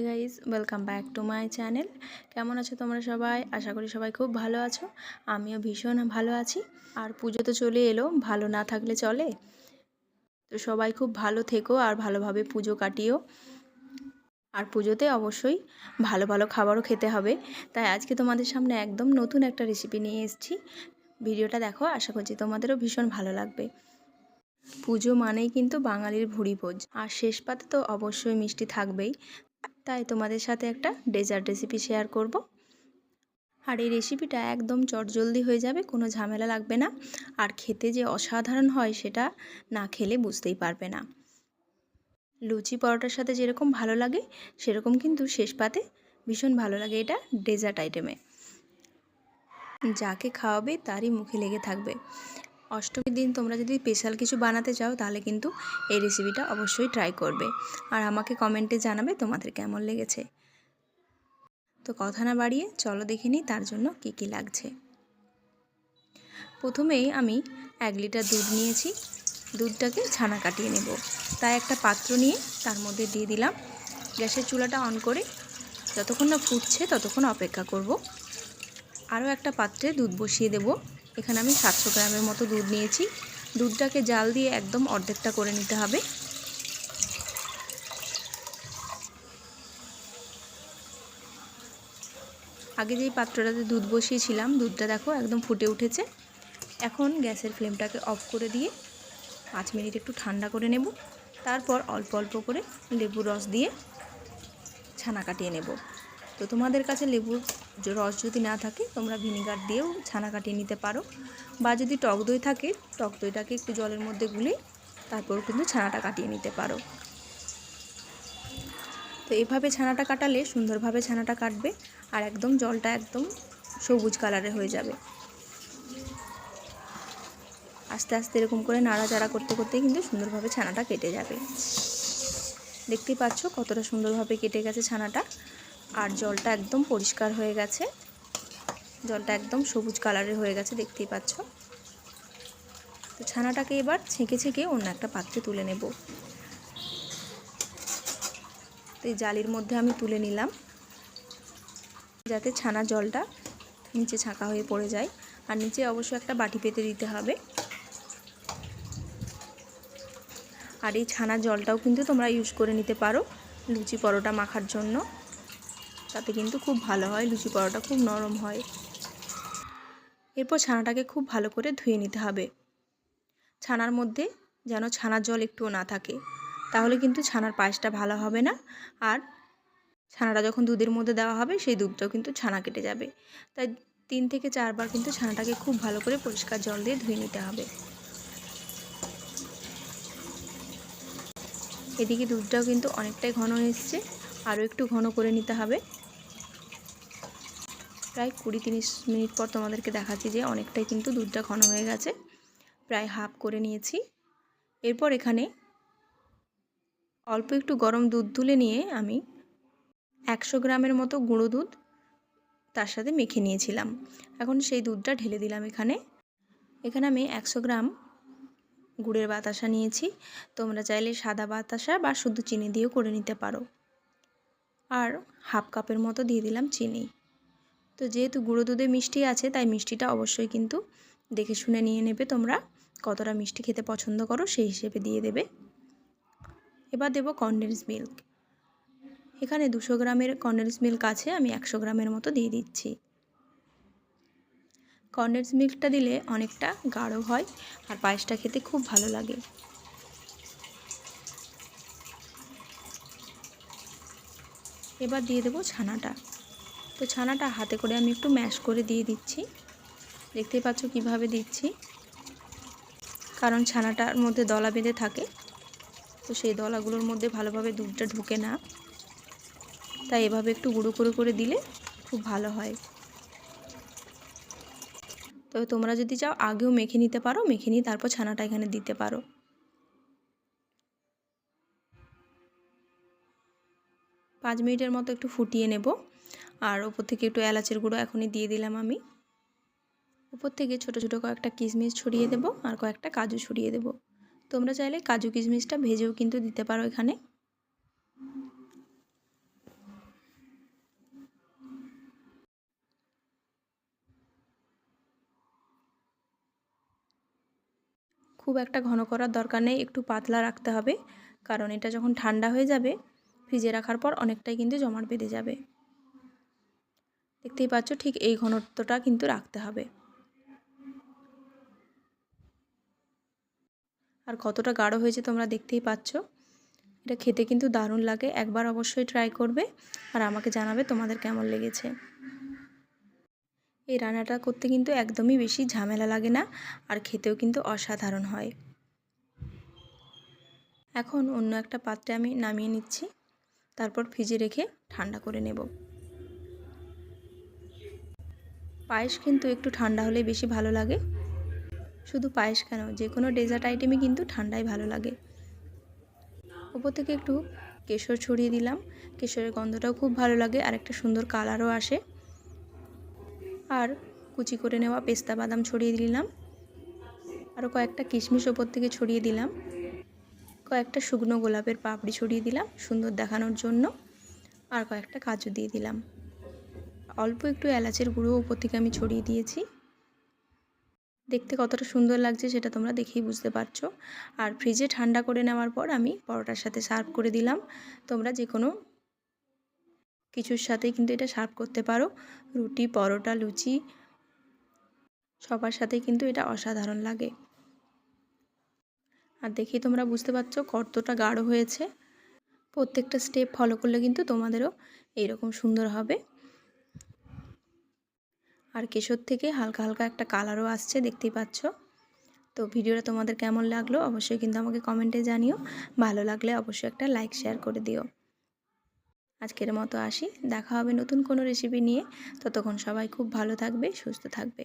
Hi guys welcome back to my channel কেমন আছো তোমরা সবাই? আশা করি সবাই খুব ভালো আছো। আমিও ভীষণ ভালো আছি। আর পুজো তো চলে এলো, ভালো না থাকলে চলে। তো সবাই খুব ভালো থেকো আর ভালোভাবে পুজো কাটিও। আর পুজোতে অবশ্যই ভালো ভালো খাবারও খেতে হবে। তাই আজকে তোমাদের সামনে একদম নতুন একটা রেসিপি নিয়ে এসেছি। ভিডিওটা দেখো, আশা করছি তোমাদেরও ভীষণ ভালো লাগবে। পুজো মানেই কিন্তু বাঙালির ভুড়ি ভোজ। আর শেষ পাতে তো অবশ্যই মিষ্টি থাকবেই। তাই তোমাদের সাথে একটা ডেজার্ট রেসিপি শেয়ার করব। আর এই রেসিপিটা একদম চটজলদি হয়ে যাবে, কোনো ঝামেলা লাগবে না। আর খেতে যে অসাধারণ হয় সেটা না খেলে বুঝতেই পারবে না। লুচি পরোটার সাথে যেরকম ভালো লাগে, সেরকম কিন্তু শেষ পাতে ভীষণ ভালো লাগে এটা ডেজার্ট আইটেমে যাকে খাওয়াবে তারই মুখে লেগে থাকবে। অষ্টমীর দিন তোমরা যদি স্পেশাল কিছু বানাতে চাও, তাহলে কিন্তু এই রেসিপিটা অবশ্যই ট্রাই করবে। আর আমাকে কমেন্টে জানাবে তোমাদের কেমন লেগেছে। তো কথা না বাড়িয়ে চলো দেখে নিই তার জন্য কী কী লাগছে। প্রথমেই আমি এক লিটার দুধ নিয়েছি। দুধটাকে ছানা কাটিয়ে নেব। তাই একটা পাত্র নিয়ে তার মধ্যে দিয়ে দিলাম। গ্যাসের চুলাটা অন করে যতক্ষণ না ফুটছে ততক্ষণ অপেক্ষা করব। আরও একটা পাত্রে দুধ বসিয়ে দেবো। এখানে আমি সাতশো গ্রামের মতো দুধ নিয়েছি। দুধটাকে জাল দিয়ে একদম অর্ধেকটা করে নিতে হবে। আগে যেই পাত্রটাতে দুধ বসিয়েছিলাম, দুধটা দেখো একদম ফুটে উঠেছে। এখন গ্যাসের ফ্লেমটাকে অফ করে দিয়ে পাঁচ মিনিট একটু ঠান্ডা করে নেব। তারপর অল্প অল্প করে লেবুর রস দিয়ে ছানা কাটিয়ে নেব। তো তোমাদের কাছে লেবুর রস যদি না থাকে, তোমরা ভিনিগার দিয়েও ছানা কাটিয়ে নিতে পারো। বা যদি টক দই থাকে, টক দইটাকে একটু জলের মধ্যে গুলে তারপর কিন্তু ছানাটা কাটিয়ে নিতে পারো। তো এভাবে ছানাটা কাটালে সুন্দরভাবে ছানাটা কাটবে আর একদম জলটা একদম সবুজ কালারে হয়ে যাবে। আস্তে আস্তে এরকম করে নাড়াচাড়া করতে করতে কিন্তু সুন্দরভাবে ছানাটা কেটে যাবে। দেখতেই পাচ্ছ কতটা সুন্দরভাবে কেটে গেছে ছানাটা। আর জলটা একদম পরিষ্কার হয়ে গেছে। জলটা একদম সবুজ কালারের হয়ে গেছে, দেখতেই পাচ্ছ। তো ছানাটাকে এবার ছেঁকে ছেঁকে অন্য একটা পাত্রে তুলে নেব। তো এই জালির মধ্যে আমি তুলে নিলাম, যাতে ছানা জলটা নিচে ছাঁকা হয়ে পড়ে যায়। আর নিচে অবশ্যই একটা বাটি পেতে দিতে হবে। আর এই ছানা জলটাও কিন্তু তোমরা ইউজ করে নিতে পারো লুচি পরোটা মাখার জন্য। তাতে কিন্তু খুব ভালো হয়, লুচি পরোটা খুব নরম হয়। এরপর ছানাটাকে খুব ভালো করে ধুয়ে নিতে হবে। ছানার মধ্যে যেন ছানার জল একটুও না থাকে, তাহলে কিন্তু ছানার পায়েসটা ভালো হবে না। আর ছানাটা যখন দুধের মধ্যে দেওয়া হবে, সেই দুধটাও কিন্তু ছানা কেটে যাবে। তাই তিন থেকে চারবার কিন্তু ছানাটাকে খুব ভালো করে পরিষ্কার জল দিয়ে ধুয়ে নিতে হবে। এদিকে দুধটাও কিন্তু অনেকটাই ঘন এসছে, আরও একটু ঘন করে নিতে হবে। প্রায় কুড়ি তিরিশ মিনিট পর তোমাদেরকে দেখাচ্ছি যে অনেকটাই কিন্তু দুধটা ঘন হয়ে গেছে। প্রায় হাফ করে নিয়েছি। এরপর এখানে অল্প একটু গরম দুধ তুলে নিয়ে আমি একশো গ্রামের মতো গুঁড়ো দুধ তার সাথে মেখে নিয়েছিলাম। এখন সেই দুধটা ঢেলে দিলাম এখানে। এখানে আমি একশো গ্রাম গুড়ের বাতাসা নিয়েছি। তোমরা চাইলে সাদা বাতাসা বা শুধু চিনি দিয়েও করে নিতে পারো। আর হাফ কাপের মতো দিয়ে দিলাম চিনি। তো যেহেতু গুঁড়ো দুধে মিষ্টি আছে, তাই মিষ্টিটা অবশ্যই কিন্তু দেখে শুনে নিয়ে নেবে তোমরা। কতটা মিষ্টি খেতে পছন্দ করো সেই হিসেবে দিয়ে দেবে। এবার দেবো কনডেন্স মিল্ক এখানে দুশো গ্রামের কনডেন্স মিল্ক আছে, আমি একশো গ্রামের মতো দিয়ে দিচ্ছি। কনডেন্স মিল্কটা দিলে অনেকটা গাঢ় হয় আর পায়েসটা খেতে খুব ভালো লাগে। এবার দিয়ে দেবো ছানাটা। তো ছানাটা হাতে করে আমি একটু ম্যাশ করে দিয়ে দিচ্ছি। দেখতেই পাচ্ছ কীভাবে দিচ্ছি। কারণ ছানাটার মধ্যে দলা বেঁধে থাকে, তো সেই দলাগুলোর মধ্যে ভালোভাবে দুধটা ঢুকে না। তাই এভাবে একটু গুঁড়ো করে করে দিলে খুব ভালো হয়। তবে তোমরা যদি চাও আগেও মেখে নিতে পারো, মেখে নিয়ে তারপর ছানাটা এখানে দিতে পারো। পাঁচ মিনিটের মতো একটু ফুটিয়ে নেব। আর ওপর থেকে একটু এলাচের গুঁড়ো এখনই দিয়ে দিলাম আমি। উপর থেকে ছোট ছোট কয়েকটা কিশমিশ ছড়িয়ে দেব আর কয়েকটা কাজু ছড়িয়ে দেব। তোমরা চাইলে কাজু কিশমিশটা ভেজেও কিন্তু দিতে পারো এখানে। খুব একটা ঘন করার দরকার নেই, একটু পাতলা রাখতে হবে। কারণ এটা যখন ঠান্ডা হয়ে যাবে, ফ্রিজে রাখার পর অনেকটাই কিন্তু জমাট বেঁধে যাবে। দেখতেই পাচ্ছ ঠিক এই ঘনত্বটা কিন্তু রাখতে হবে। আর কতটা গাঢ় হয়েছে তোমরা দেখতেই পাচ্ছ। এটা খেতে কিন্তু দারুণ লাগে, একবার অবশ্যই ট্রাই করবে আর আমাকে জানাবে তোমাদের কেমন লেগেছে। এই রান্নাটা করতে কিন্তু একদমই বেশি ঝামেলা লাগে না আর খেতেও কিন্তু অসাধারণ হয়। এখন অন্য একটা পাত্রে আমি নামিয়ে নিচ্ছি, তারপর ফ্রিজে রেখে ঠান্ডা করে নেব। পায়েস কিন্তু একটু ঠান্ডা হলেই বেশি ভালো লাগে। শুধু পায়েস কেন যে কোনো ডেজার্ট আইটেমই কিন্তু ঠান্ডায় ভালো লাগে। ওপর থেকে একটু কেশর ছড়িয়ে দিলাম। কেশরের গন্ধটাও খুব ভালো লাগে আর একটা সুন্দর কালারও আসে। আর কুচি করে নেওয়া পেস্তা বাদাম ছড়িয়ে দিলাম। আরও কয়েকটা কিশমিশ ওপর থেকে ছড়িয়ে দিলাম। কয়েকটা শুকনো গোলাপের পাপড়ি ছড়িয়ে দিলাম, সুন্দর দেখানোর জন্য। আর কয়েকটা কাজু দিয়ে দিলাম। অল্প একটু এলাচের গুঁড়ো ওপর থেকে আমি ছড়িয়ে দিয়েছি। দেখতে কতটা সুন্দর লাগছে সেটা তোমরা দেখেই বুঝতে পারছ। আর ফ্রিজে ঠান্ডা করে নেওয়ার পর আমি পরোটার সাথে সার্ভ করে দিলাম। তোমরা যে কোনো কিছুর সাথে কিন্তু এটা সার্ভ করতে পারো। রুটি, পরোটা, লুচি, সবার সাথে কিন্তু এটা অসাধারণ লাগে। আর দেখেই তোমরা বুঝতে পারছ কতটা গাঢ় হয়েছে। প্রত্যেকটা স্টেপ ফলো করলে কিন্তু তোমাদেরও এইরকম সুন্দর হবে। আর কেশর থেকে হালকা হালকা একটা কালারও আসছে, দেখতেই পাচ্ছ। তো ভিডিওটা তোমাদের কেমন লাগল অবশ্যই কিন্তু আমাকে কমেন্টে জানিও। ভালো লাগলে অবশ্যই একটা লাইক, শেয়ার করে দিও। আজকের মতো আসি, দেখা হবে নতুন কোনো রেসিপি নিয়ে। ততক্ষণ সবাই খুব ভালো থাকবে, সুস্থ থাকবে।